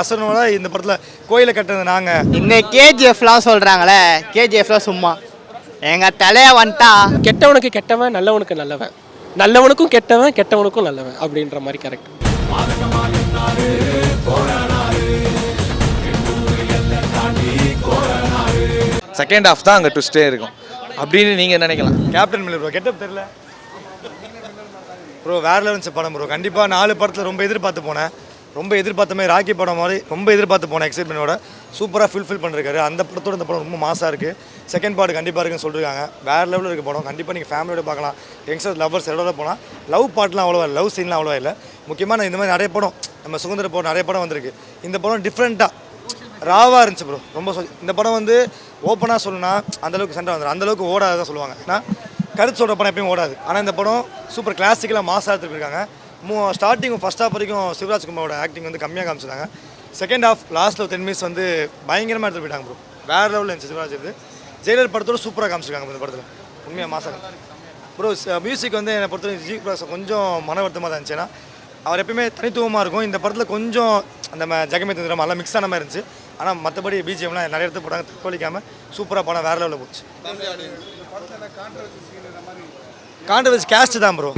அசனோட இந்த படத்தில் கோயிலை கட்டுறது நாங்கள் இந்த கேஜிஎஃப்லாம் சொல்கிறாங்களே கேஜிஎஃப்லாம் சும்மா. எங்கள் தலையை வந்துட்டா. கெட்டவனுக்கு கெட்டவன் நல்லவனுக்கு நல்லவன். நல்லவனுக்கும் கெட்டவன் கெட்டவனுக்கும் நல்லவன் அப்படின்ற மாதிரி கரெக்ட் செகண்ட் ஹாஃப் தான் அங்கே ட்விஸ்டே இருக்கும். அப்படின்னு நீங்கள் நினைக்கலாம். கேப்டன் மில்லர் ப்ரோ கெட்டப் தெரியல. ப்ரோ வேற லெவல்ஸ் படம் ப்ரோ கண்டிப்பாக நாலு படத்தில் ரொம்ப எதிர்பார்த்து போனேன். ரொம்ப எதிர்பார்த்த மாதிரி ராக்கி படம் மாதிரி ரொம்ப எதிர்பார்த்து போனேன் எக்ஸைட்மெண்ட்டோட சூப்பராக ஃபுல்ஃபில் பண்ணிருக்காரு. அந்த படத்தோட இந்த படம் ரொம்ப மாசாக இருக்குது செகண்ட் பார்ட் கண்டிப்பாக இருக்குன்னு சொல்லியிருக்காங்க வேறு லெவலில் இருக்க படம். கண்டிப்பாக நீங்கள் ஃபேமிலியோட பார்க்கலாம். யங்ஸ்டர் லவ்வர்ஸ் எவ்வளோ போகலாம் லவ் பாட்டெலாம் அவ்வளோவா லவ் சீன்லாம் அவ்வளோவா இல்லை. முக்கியமாக நான் இந்த மாதிரி நிறைய படம் நம்ம சுதந்திர படம் நிறைய படம் வந்திருக்கு. இந்த படம் டிஃப்ரெண்ட்டாக ராவாக இருந்துச்சு ப்ரோ ரொம்ப சொ- இந்த படம் வந்து ஓப்பனாக சொல்லணும்னா அந்தளவுக்கு சண்டை வந்துடும் அந்தளவுக்கு ஓடாதான் சொல்லுவாங்க. ஏன்னா கருத்து சொல்கிற படம் எப்பயும் ஓடாது. ஆனால் இந்த படம் சூப்பர் கிளாசிக்கலாக மாசாக எடுத்துருக்காங்க மூ ஸ்டார்டிங் ஃபஸ்ட் ஹாஃப் வரைக்கும் சிவராஜ் குமாரோட ஆக்டிங் வந்து கம்மியாக காமிச்சிருந்தாங்க செகண்ட் ஹாஃப் லாஸ்ட்டில் டென் மினிட்ஸ் வந்து பயங்கரமாக எடுத்துட்டு போயிட்டாங்க ப்ரோ வேறு லெவலில் இருந்துச்சு சிவராஜ் இது. ஜெயிலர் படத்தோட சூப்பராக காமிச்சிருக்காங்க இந்த படத்தில். உண்மையாக மாசாக ப்ரோ மியூசிக் வந்து என்னை பொறுத்தவரைக்கும் ஜி பிரகாஷ் கொஞ்சம் மன வருத்தமாக தான் இருந்துச்சு. ஏன்னா அவர் எப்பயுமே தனித்துவமாக இருக்கும். இந்த படத்தில் கொஞ்சம் அந்த ஜெகமே தந்திரம் எல்லாம் மிக்ஸ் ஆன மாதிரி இருந்துச்சு. ஆனால் மற்றபடி பிஜிஎம்லாம் நிறைய இடத்துல போட்டாங்க தக்கோலிக்காமல் சூப்பராக படம் வேறு லெவலில் போச்சு. கான்ட்ரவர்சி கேஸ்ட் தான் ப்ரோ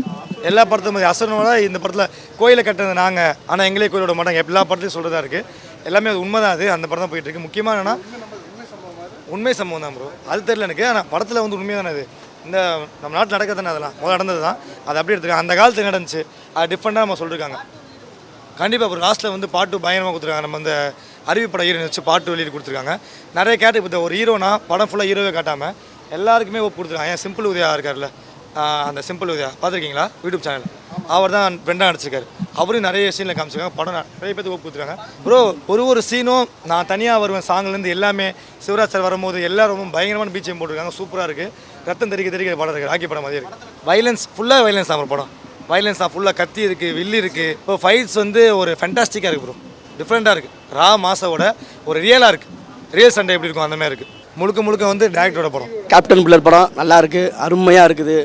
எல்லா படத்தும் அசனோட இந்த படத்தில் கோயிலை கட்டுறது நாங்கள் ஆனால் எங்களே கோயிலோட மாட்டாங்க. எல்லா படத்துலையும் சொல்கிறதா இருக்குது எல்லாமே அது உண்மை தான் அது. அந்த படம் தான் போயிட்டு இருக்கு. முக்கியமாக என்னன்னா உண்மை சம்பவம் தான் ப்ரோ அது தெரியல எனக்கு. ஆனால் படத்தில் வந்து உண்மையாக தானே அது இந்த நம்ம நாட்டில் நடக்கிறது தானே அதெல்லாம். முதல்ல நடந்தது தான். அது அப்படியே எடுத்துருக்காங்க. அந்த காலத்தில் நடந்துச்சு? அது டிஃப்ரெண்ட்டாக நம்ம சொல்லியிருக்காங்க கண்டிப்பாக அப்புறம் லாஸ்ட்டில் வந்து பாட்டு பயங்கரமாக கொடுத்துருக்காங்க. நம்ம அந்த அறிவிப்பட ஹீரோயின் வச்சு பாட்டு வெளியிட்டு கொடுத்துருக்காங்க. நிறைய கேட்டு இப்போ ஒரு ஹீரோனா படம் ஃபுல்லாக ஹீரோவே காட்டாமல் எல்லாருக்குமே ஒப்பு கொடுத்துருக்காங்க. ஏன் சிம்பிள் உதயா இருக்கார்ல அந்த சிம்பிள் உதயா பார்த்துருக்கீங்களா? யூடியூப் சேனல் அவர் தான் ஃப்ரெண்டாக நடிச்சிருக்காரு. அவரும் நிறைய சீனில் காமிச்சிருக்காங்க. படம் நிறைய பேருக்கு கூப்பிட்டுருக்காங்க ப்ரோ ஒரு ஒரு சீனும் நான் தனியாக வருவேன். சாங்லேருந்து எல்லாமே சிவராஜ் சார் வரும்போது எல்லாரும் பயங்கரமான பீச்சையும் போட்டிருக்காங்க. சூப்பராக இருக்குது ரத்தம் தெரிக்க தெரிக்க படம் இருக்குது ராக்கி படம் மாதிரி இருக்குது வைலன்ஸ் ஃபுல்லாக வைலன்ஸ் தான் ஒரு படம். வைலன்ஸ் தான் ஃபுல்லாக கத்தி இருக்குது வில்லி இருக்குது இப்போ ஃபைட்ஸ் வந்து ஒரு ஃபென்டாஸ்டிக்காக இருக்குது ப்ரோ டிஃப்ரெண்ட்டாக இருக்குது ரா மாசாவோட ஒரு ரியலாக இருக்குது ரியல் சண்டை எப்படி இருக்கும் அந்த மாதிரி இருக்குது முழுக்க முழுக்க வந்து டேரக்டரோட படம். கேப்டன் பிள்ளர் படம் நல்லா இருக்குது அருமையாக இருக்குது.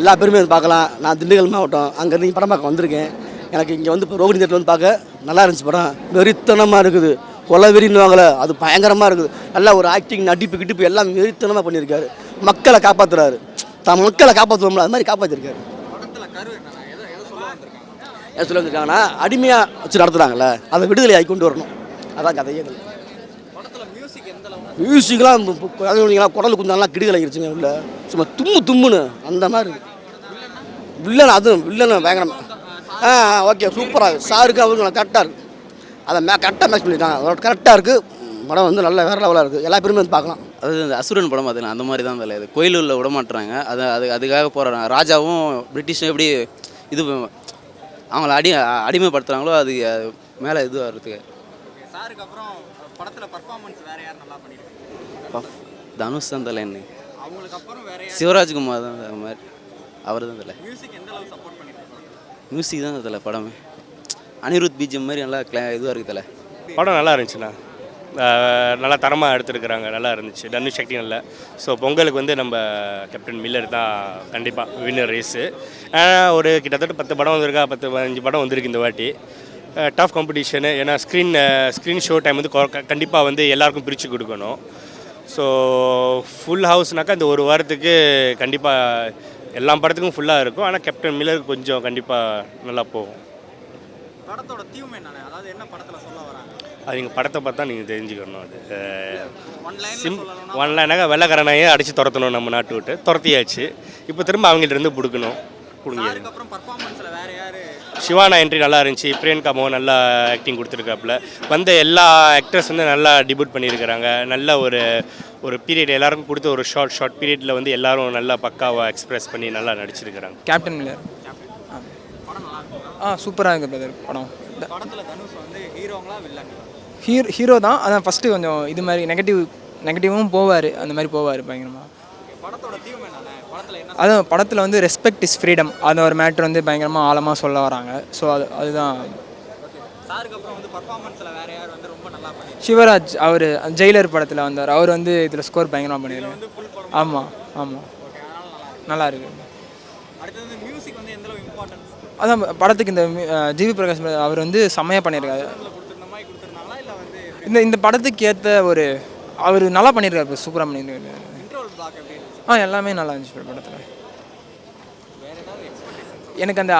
எல்லா பேருமே வந்து பார்க்கலாம். நான் திண்டுக்கல் மாவட்டம் அங்கேருந்து இங்கே படம் பார்க்க வந்திருக்கேன். எனக்கு இங்கே வந்து இப்போ ரோகிணி தேட்டர் வந்து பார்க்க நல்லா இருந்துச்சு படம். வெறித்தனமாக இருக்குது. கொலை வெறின்னுவாங்கள அது பயங்கரமாக இருக்குது. நல்லா ஒரு ஆக்டிங் நடிப்பு கிட்டிப்பு எல்லாம் வெறித்தனமாக பண்ணியிருக்காரு. மக்களை காப்பாற்றுறாரு தான் மக்களை காப்பாற்றுவோம்ல அது மாதிரி காப்பாற்றிருக்காரு என்ன? சொல்ல வந்திருக்காங்கன்னா அடிமையாக வச்சு நடத்துகிறாங்கல்ல அதை விடுதலை ஆகி கொண்டு வரணும். அதான் கதையே. மியூசிக்லாம் குழந்தைங்களா குடல் குந்தாலாம் கிடுகலாகிருச்சுங்க உள்ள. சும்மா தும்மு தும்முன்னு. அந்த மாதிரி. வில்லன் அதுவும் வில்லன் பயங்கரம். ஆ ஓகே சூப்பராக சாருக்கு அவருக்கு கரெக்டாக இருக்குது அதை மே கரெக்டாக மேட்ச் பண்ணிட்டாங்க அதோட கரெக்டாக இருக்குது படம் வந்து நல்ல வேறு லெவலாக இருக்குது எல்லா பேருமே வந்து பார்க்கலாம். அது இந்த அசுரன் படம் அதில் அந்த மாதிரி தான் அதில். இது கோயிலூரில் விட மாட்டுறாங்க அது அது அதுக்காக போகிறாங்க ராஜாவும் பிரிட்டிஷும் எப்படி இது அவங்கள அடி அடிமைப்படுத்துகிறாங்களோ அது மேலே இது வர்றதுக்கு. சாருக்கு அப்புறம் படத்தில் பர்ஃபார்மன்ஸ் வேற யார் நல்லா பண்ணியிருக்காங்க தனுஷ் தான் தலை என்ன. அவங்களுக்கு அப்புறம் வேற யார்? சிவராஜ்குமார் தான் அந்த மாதிரி. அவர் தான் தலை. மியூசிக் எந்த அளவுக்கு சப்போர்ட் பண்ணியிருக்காங்க மியூசிக் தான் தலை படமே. அனிருத் பீஜம் மாதிரி நல்லா கிளா இதுவாக இருக்குது தலை. படம் நல்லா இருந்துச்சுண்ணா. நல்லா தரமாக எடுத்துருக்குறாங்க நல்லா இருந்துச்சு. டன்னு சக்தி நல்ல ஸோ பொங்கலுக்கு வந்து நம்ம கேப்டன் மில்லர் தான் கண்டிப்பாக வின்னர் ரேஸு ஒரு கிட்டத்தட்ட பத்து படம் வந்திருக்கா பத்து பதினஞ்சு படம் வந்திருக்கு இந்த வாட்டி. டஃப் காம்படிஷனு ஏன்னா ஸ்க்ரீன் ஸ்க்ரீன் ஷோ டைம் வந்து கண்டிப்பாக வந்து எல்லாருக்கும் பிரித்து கொடுக்கணும். ஸோ ஃபுல் ஹவுஸ்னாக்கா இந்த ஒரு வாரத்துக்கு கண்டிப்பாக எல்லா படத்துக்கும் ஃபுல்லாக இருக்கும். ஆனால் கேப்டன் மில்லர் கொஞ்சம் கண்டிப்பாக நல்லா போகும். படத்தோட தீம் என்னண்ணே? அதாவது என்ன படத்தில் சொல்ல வராங்க? அது நீங்கள் படத்தை பார்த்தா நீங்கள் தெரிஞ்சுக்கணும் அது. ஒன் சிம் ஒன்லைனாக வெள்ளக்காரனையே அடித்து துரத்தணும் நம்ம நாட்டு விட்டு. துரத்தியாச்சு. இப்போ திரும்ப அவங்கள்ட்ட இருந்து பிடுக்கணும். பிடுங்கியது அதுக்கப்புறம் பர்ஃபார்மன்ஸில் வேற யார் சிவானா என்ட்ரி நல்லா இருந்துச்சு பிரியங்கா மோகன் நல்லா ஆக்டிங் கொடுத்துருக்காப்புல. வந்த எல்லா ஆக்டர்ஸ் வந்து நல்லா டிபியூட் பண்ணியிருக்கிறாங்க. நல்ல ஒரு ஒரு பீரியட் எல்லாருக்கும் கொடுத்த ஒரு ஷார்ட் ஷார்ட் பீரியடில் வந்து எல்லாரும் நல்லா பக்காவாக எக்ஸ்பிரஸ் பண்ணி நல்லா நடிச்சிருக்கிறாங்க. கேப்டன் மில்லர் ஆ சூப்பராக இருக்குது பிரதர் படம். படத்தில் தனுஷ் வந்து ஹீரோங்களா வில்லங்களா ஹீரோ ஹீரோ தான். அதான் ஃபஸ்ட்டு கொஞ்சம் இது மாதிரி நெகட்டிவ் நெகட்டிவும் போவார். அந்த மாதிரி போவார் பயங்கரமாக படத்தோட என்ன அதுவும் படத்தில் வந்து ரெஸ்பெக்ட் இஸ் ஃப்ரீடம் அந்த ஒரு மேட்ரு வந்து பயங்கரமாக ஆழமாக சொல்ல வராங்க. ஸோ அது அதுதான். சிவராஜ் அவர் ஜெயிலர் படத்தில் வந்தார். அவர் வந்து இதில் ஸ்கோர் பயங்கரமாக பண்ணியிருக்காரு ஆமாம் ஆமாம் நல்லா இருக்கு. அதான் படத்துக்கு இந்த ஜிவி பிரகாஷ் அவர் வந்து செம்மையாக பண்ணியிருக்காரு இந்த இந்த படத்துக்கு ஏற்ற ஒரு அவர் நல்லா பண்ணியிருக்காரு bro. சூப்பரா பண்ணியிருக்காரு ஆ எல்லாமே நல்லா இருந்துச்சு bro படத்தில். எனக்கு அந்த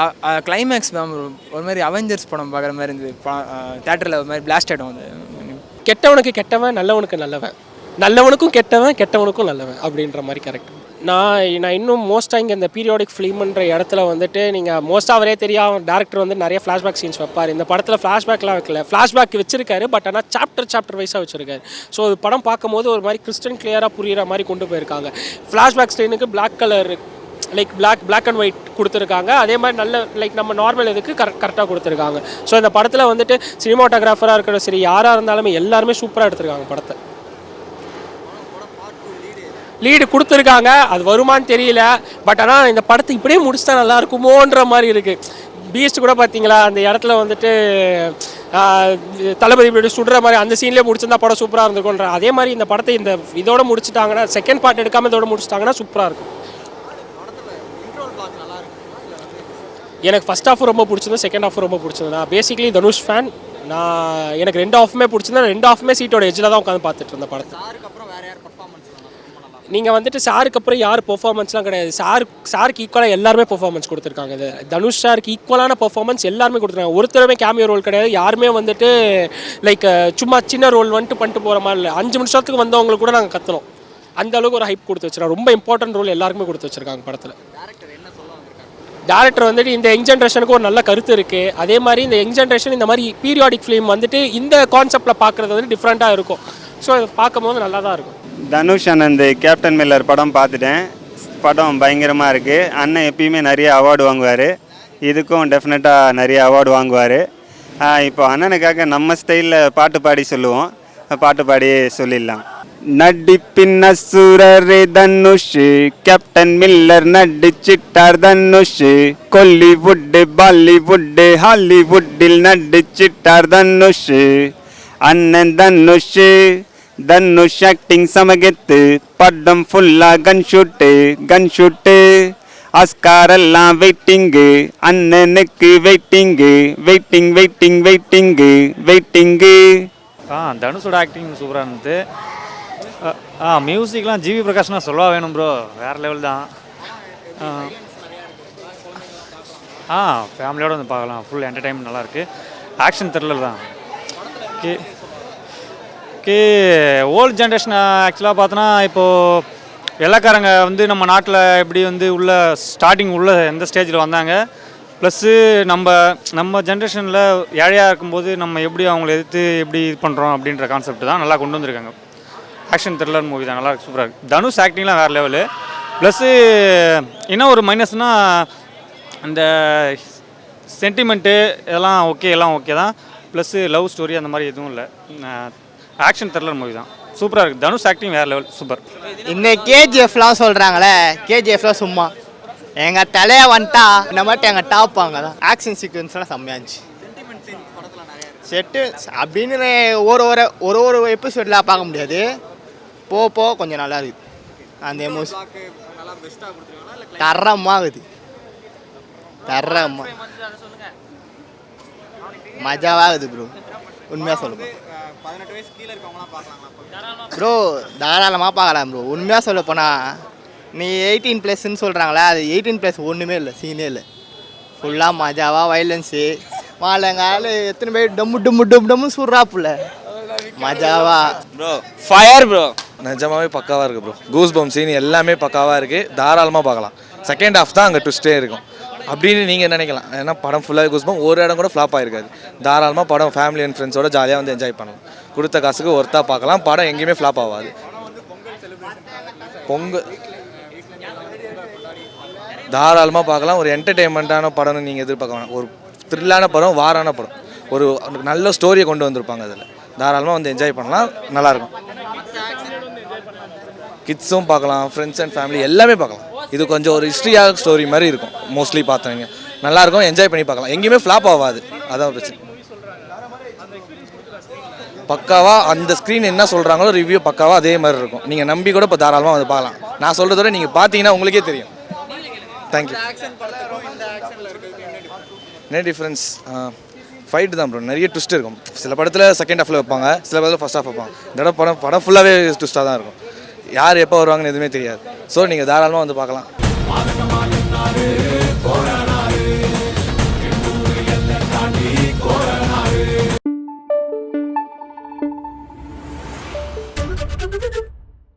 கிளைமேக்ஸ் மேம் ஒரு மாதிரி அவெஞ்சர்ஸ் படம் பார்க்குற மாதிரி இருந்தது. தேட்டரில் ஒரு மாதிரி பிளாஸ்ட் ஆகிடும் அது. கெட்டவனுக்கு கெட்டவன் நல்லவனுக்கு நல்லவன். நல்லவனுக்கும் கெட்டவன் கெட்டவனுக்கும் நல்லவன் அப்படின்ற மாதிரி கரெக்ட் நான் நான் இன்னும் மோஸ்ட்டாக இங்கே இந்த பீரியாடிக் ஃபிலிம்ன்ற இடத்துல வந்துட்டு நீங்கள் மோஸ்ட்டாக அவரே தெரியும் டேரக்டர் வந்து நிறைய ஃப்ளாஷ்பேக் சீன்ஸ் வைப்பார். இந்த படத்தில் ஃப்ளாஷ்பேக்லாம் வைக்கல. ஃப்ளாஷ்பேக் வச்சிருக்காரு பட் ஆனால் சாப்டர் சாப்டர் வைஸாக வச்சிருக்காரு. ஸோ அது படம் பார்க்கும்போது ஒரு மாதிரி கிறிஸ்டன் கிளியராக புரிகிற மாதிரி கொண்டு போயிருக்காங்க. Flashback ஸ்க்ரீனுக்கு black colour like black black and white கொடுத்துருக்காங்க. அதே மாதிரி நல்ல லைக் நம்ம நார்மல் இதுக்கு கரெக்ட் கரெக்டாக கொடுத்துருக்காங்க. ஸோ இந்த படத்தில் வந்துட்டு சினிமாட்டோகிராஃபராக இருக்கிற சரி யாராக இருந்தாலுமே எல்லாருமே சூப்பராக எடுத்திருக்காங்க படத்தை. லீடு கொடுத்துருக்காங்க. அது வருமான்னு தெரியல. பட் ஆனால் இந்த படத்தை இப்படியே முடிச்சிட்டா நல்லா இருக்குமோன்ற மாதிரி இருக்குது பீஸ்ட் கூட பார்த்தீங்களா அந்த இடத்துல வந்துட்டு தளபதி இப்படி சுடுற மாதிரி அந்த சீன்லேயே முடிச்சிருந்தா படம் சூப்பராக இருந்திருக்கும்ன்ற அதே மாதிரி இந்த படத்தை இந்த இதோட முடிச்சிட்டாங்கன்னா செகண்ட் பார்ட் எடுக்காமல் இதோட முடிச்சிட்டாங்கன்னா சூப்பராக இருக்கும். எனக்கு ஃபஸ்ட் ஆஃப் ரொம்ப பிடிச்சிருந்தது செகண்ட் ஆஃப் ரொம்ப பிடிச்சது நான் பேசிக்கலி தனுஷ் ஃபேன் நான் எனக்கு ரெண்டு ஆஃப்மே பிடிச்சிருந்தா ரெண்டு ஆஃப்மே சீட்டோட எஜ்ஜில் தான் உட்காந்து பார்த்துட்டு இருந்தேன் படத்தை. நீங்கள் வந்துட்டு சாருக்கு அப்புறம் யார் பெர்ஃபார்மன்ஸ்லாம் கிடையாது. சார் சாருக்கு ஈக்குவலாக எல்லாருமே பெர்ஃபார்மன்ஸ் கொடுத்துருக்காங்க இது. தனுஷ் சாருக்கு ஈக்குவலான பெர்ஃபார்மன்ஸ் எல்லாருமே கொடுத்துருக்காங்க. ஒருத்தருமே கேமியோ ரோல் கிடையாது. யாருமே வந்துட்டு லைக் சும்மா சின்ன ரோல் வந்துட்டு பண்ணிட்டு போகிற மாதிரி இல்லை. அஞ்சு நிமிஷத்துக்கு வந்தவங்களுக்கு கூட நாங்கள் கத்தணும் அந்த அளவுக்கு ஒரு ஹைப் கொடுத்து வச்சிருக்காங்க. ரொம்ப இம்பார்ட்டன்ட் ரோல் எல்லாருக்குமே கொடுத்து வச்சிருக்காங்க படத்தில். டேரக்டர் வந்துட்டு இந்த யங் ஜென்ரேஷனுக்கு ஒரு நல்ல கருத்து இருக்குது அதே மாதிரி இந்த யங் ஜென்ரேஷன் இந்த மாதிரி பீரியாடிக் ஃபிலிம் வந்துட்டு இந்த கான்செப்டில் பார்க்குறது வந்து டிஃப்ரெண்ட்டாக இருக்கும். ஸோ அதை பார்க்கும்போது நல்லா தான் இருக்கும். தனுஷ் அண்ணன் கேப்டன் மில்லர் படம் பார்த்துட்டேன். படம் பயங்கரமாக இருக்குது அண்ணன் எப்பயுமே நிறைய அவார்டு வாங்குவார். இதுக்கும் டெஃபினட்டாக நிறைய அவார்டு வாங்குவார். இப்போ அண்ணனுக்காக நம்ம ஸ்டைலில் பாட்டு பாடி சொல்லுவோம். பாட்டு பாடி சொல்லிடலாம். நடிப்பின் அசுரரே தனுஷ் கேப்டன் மில்லர் நடிச்சிட்டார் தனுஷ். கொல்லிவுட் பாலிவுட் ஹாலிவுட்டில் நடிச்சிட்டார் தனுஷ். அண்ணன் தனுஷ் தனுஷ் ஆக்டிங் சமகெத்து படம் ஃபுல்லா gun shoot gun shoot Oscar எல்லாம் வெயிட்டிங்கு அண்ணனுக்கு waiting waiting waiting waiting waiting ஆ தனுஷோட ஆக்டிங் சூப்பராக இருந்தது. ஆ மியூசிக்லாம் ஜிவி பிரகாஷ்னா சொல்லவா வேணும் ப்ரோ வேறு லெவல் தான். ஆ. ஃபேமிலியோடு வந்து பார்க்கலாம். ஃபுல் என்டர்டைன்மெண்ட் நல்லாயிருக்கு ஆக்ஷன் த்ரில்லர் தான். ஓகே ஓகே ஓல்டு ஜென்ரேஷன் ஆக்சுவலாக பார்த்தோன்னா இப்போது வெள்ளக்காரங்க வந்து நம்ம நாட்டில் எப்படி வந்து உள்ள ஸ்டார்டிங் உள்ள எந்த ஸ்டேஜில் வந்தாங்க. ப்ளஸ்ஸு நம்ம நம்ம ஜென்ரேஷனில் ஏழையாக இருக்கும்போது நம்ம எப்படி அவங்கள எதிர்த்து எப்படி இது பண்ணுறோம் அப்படின்ற கான்செப்ட் தான் நல்லா கொண்டு வந்திருக்காங்க. ஆக்ஷன் த்ரில்லர் மூவி தான். நல்லா சூப்பராக இருக்குது தனுஷ் ஆக்டிங்லாம் வேறு லெவலு ப்ளஸ்ஸு என்ன ஒரு மைனஸ்னால் அந்த சென்டிமெண்ட்டு இதெல்லாம் ஓகே எல்லாம் ஓகே தான். ப்ளஸ்ஸு லவ் ஸ்டோரி அந்த மாதிரி எதுவும் இல்லை. ஆக்ஷன் த்ரில்லர் மூவி தான். சூப்பராக இருக்குது தனுஷ் ஆக்டிங் வேறு லெவல் சூப்பர் இந்த கேஜிஎஃப்லாம் சொல்கிறாங்களே கேஜிஎஃப்லாம் சும்மா. எங்கள் தலையை வந்துட்டா இந்த மாதிரி எங்கள் டாப் அங்கே தான். ஆக்ஷன் சீக்வன்ஸ்லாம் இருந்துச்சு. செட்டு அப்படின்னு ஒரு ஒரு ஒரு ஒரு எபிசோடில் பார்க்க முடியாது. போ போ கொஞ்சம் நல்லா இருக்குது அந்த எமோஷன் தரமாகுது. தரமா. மஜாவாகுது ப்ரோ உண்மையாக ப்ரோ தாராளமாக பார்க்கலாம் ப்ரோ உண்மையாக சொல்ல போனால் நீ எயிட்டீன் ப்ளஸ்ன்னு சொல்கிறாங்களே அது எயிட்டீன் ப்ளஸ் ஒன்றுமே இல்லை சீனே இல்லை. ஃபுல்லாக மஜாவாக வைலன்ஸு மாலங்கால எத்தனை பேர் டம்மு டம்மு டம் டம்மு சுடுறாப்புல. மஜாவா. ப்ரோ ஃபயர் ப்ரோ நிஜமாவே பக்காவாக இருக்குது ப்ரோ கூஸ் பம் சீன் எல்லாமே பக்காவாக இருக்குது தாராளமாக பார்க்கலாம். செகண்ட் ஹாஃப் தான் அங்கே ட்விஸ்டே இருக்கும். அப்படின்னு நீங்கள் நினைக்கலாம். ஏன்னா படம் ஃபுல்லாக குஸ்பம் ஒரு இடம் கூட ஃப்ளாப் ஆயிருக்காது. தாராளமாக படம் ஃபேமிலி அண்ட் ஃப்ரெண்ட்ஸோட ஜாலியாக வந்து என்ஜாய் பண்ணலாம். கொடுத்த காசுக்கு ஒர்த்தாக பார்க்கலாம். படம் எங்கேயுமே ஃப்ளாப் ஆகாது. பொங்கல். தாராளமாக பார்க்கலாம். ஒரு என்டர்டெயின்மெண்ட்டான படம்னு நீங்கள் எதிர்பார்க்க வேணாம். ஒரு த்ரில்லான படம் வாரான படம். ஒரு நல்ல ஸ்டோரியை கொண்டு வந்திருப்பாங்க அதில். தாராளமாக வந்து என்ஜாய் பண்ணலாம். நல்லாயிருக்கும் கிட்ஸும் பார்க்கலாம். ஃப்ரெண்ட்ஸ் அண்ட் ஃபேமிலி எல்லாமே பார்க்கலாம். இது கொஞ்சம் ஒரு ஹிஸ்ட்ரியாக ஸ்டோரி மாதிரி இருக்கும் மோஸ்ட்லி பார்த்தவங்க நல்லாயிருக்கும் என்ஜாய் பண்ணி பார்க்கலாம். எங்கேயுமே ஃப்ளாப் ஆகாது. அதான் பிரச்சனை. பக்காவாக அந்த ஸ்க்ரீன் என்ன சொல்கிறாங்களோ ரிவ்யூ பக்காவாக அதே மாதிரி இருக்கும். நீங்கள் நம்பி கூட இப்போ தாராளமாக வந்து பார்க்கலாம். நான் சொல்கிறத விட நீங்கள் பார்த்தீங்கன்னா உங்களுக்கே தெரியும். தேங்க்யூ என்ன டிஃப்ரென்ஸ் ஃபைட்டு தான் ப்ரோ நிறைய ட்விஸ்ட் இருக்கும். சில படத்தில் செகண்ட் ஹாஃபில் வைப்பாங்க சில படத்தில் ஃபஸ்ட் ஹாஃப் வைப்பாங்க. இந்த படம் படம் ஃபுல்லாகவே ட்விஸ்ட்டாக தான் இருக்கும். யார் எப்போ வருவாங்கன்னு எதுவுமே தெரியாது. ஸோ நீங்கள் தாராளமாக வந்து பார்க்கலாம்.